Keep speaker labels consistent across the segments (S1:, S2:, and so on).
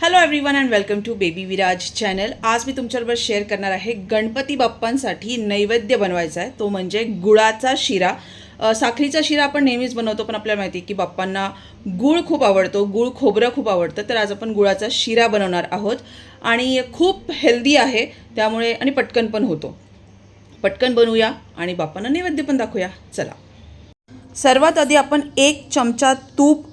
S1: Hello everyone and welcome to baby Viraj channel आज मी तुमच्याबरोबर शेअर करणार आहे गणपती बाप्पांसाठी नैवेद्य बनवायचा आहे. तो म्हणजे गुळाचा शिरा. साखरीचा शिरा आपण नेहमीच बनवतो पण आपल्याला माहिती आहे की बाप्पांना गुळ खूप आवडतो गुळ खोबरं खूप आवडतं. तर आज आपण गुळाचा शिरा बनवणार आहोत. आणि खूप हेल्दी आहे त्यामुळे आणि पटकन पण होतो. पटकन बनवूया आणि बाप्पांना नैवेद्य पण दाखवूया. चला. सर्वात आधी आपण एक चमचा तूप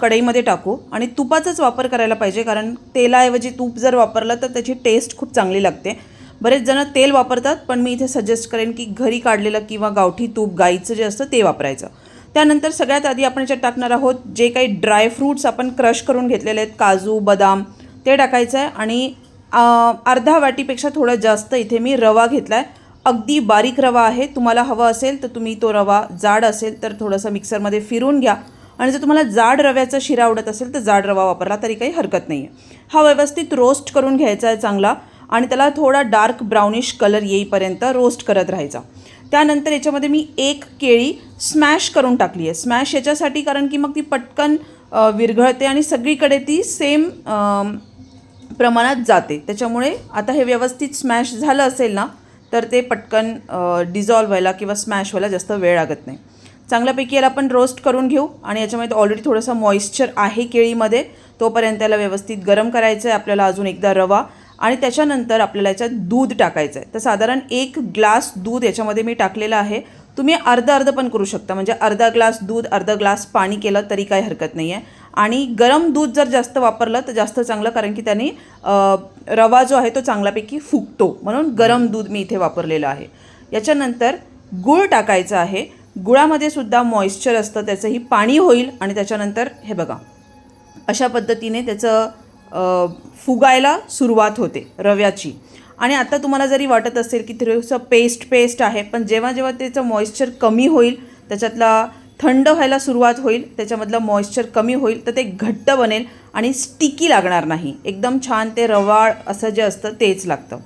S1: कढईमध्ये टाकू आणि तुपाचाच वापर करायला पाहिजे कारण तेलाऐवजी तूप जर वापरलं तर त्याची टेस्ट खूप चांगली लागते. बरेच जण तेल वापरतात पण मी इथे सजेस्ट करेन की घरी काढलेलं किंवा गावठी तूप गाईचं जे असतं ते वापरायचं. त्यानंतर सगळ्यात आधी आपण याच्यात टाकणार आहोत जे काही ड्रायफ्रूट्स आपण क्रश करून घेतलेले आहेत काजू बदाम ते टाकायचं आहे आणि अर्धा वाटीपेक्षा थोडं जास्त इथे मी रवा घेतला आहे अगदी बारीक रवा आहे तुम्हाला हवं असेल तर तुम्ही तो रवा जाड असेल तर थोडंसं मिक्सरमध्ये फिरून घ्या. आणि जर तुम्हाला जाड रव्याचा शिरा आवडत असेल तर जाड रवा वापरला तरी काही हरकत नाही आहे हा व्यवस्थित रोस्ट करून घ्यायचा आहे चांगला आणि त्याला थोडा डार्क ब्राउनिश कलर येईपर्यंत रोस्ट करत राहायचा. त्यानंतर याच्यामध्ये मी एक केळी स्मॅश करून टाकली आहे. स्मॅश याच्यासाठी कारण की मग ती पटकन विरघळते आणि सगळीकडे ती सेम प्रमाणात जाते. त्याच्यामुळे आता हे व्यवस्थित स्मॅश झालं असेल ना तर ते पटकन डिझॉल्व व्हायला किंवा स्मॅश व्हायला जास्त वेळ लागत नाही. चांगल्यापैकी याला आपण रोस्ट करून घेऊ. आणि याच्यामध्ये ऑलरेडी थोडंसं मॉइश्चर आहे केळीमध्ये. तोपर्यंत त्याला व्यवस्थित गरम करायचं आहे आपल्याला अजून एकदा रवा. आणि त्याच्यानंतर आपल्याला याच्यात दूध टाकायचं आहे तर साधारण एक ग्लास दूध याच्यामध्ये मी टाकलेलं आहे. तुम्ही अर्ध अर्ध पण करू शकता. म्हणजे अर्धा ग्लास दूध अर्धा ग्लास पाणी केलं तरी काही हरकत नाही आहे आणि गरम दूध जर जास्त वापरलं तर जास्त चांगलं कारण की त्याने रवा जो आहे तो चांगल्यापैकी फुगतो. म्हणून गरम दूध मी इथे वापरलेलं आहे. याच्यानंतर गूळ टाकायचं आहे. गुळामध्ये सुद्धा मॉइश्चर असतं त्याचंही पाणी होईल आणि त्याच्यानंतर हे बघा. अशा पद्धतीने त्याचं फुगायला सुरुवात होते रव्याची. आणि आता तुम्हाला जरी वाटत असेल की थोडंसं पेस्ट पेस्ट आहे पण जेव्हा जेव्हा त्याचं मॉइश्चर कमी होईल त्याच्यातला थंड व्हायला सुरुवात होईल त्याच्यामधलं मॉइश्चर कमी होईल तर ते घट्ट बनेल आणि स्टिकी लागणार नाही. एकदम छान ते रवाळ असं जे असतं तेच लागतं.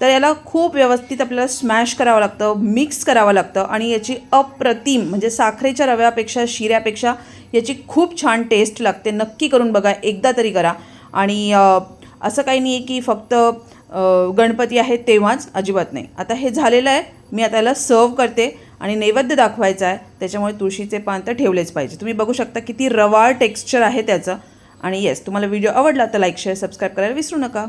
S1: तर याला खूप व्यवस्थित आपल्याला स्मॅश करावं लागतं मिक्स करावं लागतं आणि याची अप्रतिम म्हणजे साखरेच्या रव्यापेक्षा शिऱ्यापेक्षा याची खूप छान टेस्ट लागते. नक्की करून बघा एकदा तरी करा. आणि असं काही नाही आहे की फक्त गणपती आहे तेव्हाच अजिबात नाही. आता हे झालेलं आहे मी आता याला सर्व करते आणि नैवेद्य दाखवायचा आहे त्याच्यामुळे तुळशीचे पान तर ठेवलेच पाहिजे. तुम्ही बघू शकता किती रवाळ टेक्स्चर आहे त्याचं. आणि येस तुम्हाला व्हिडिओ आवडला तर लाईक शेअर सबस्क्राईब करायला विसरू नका.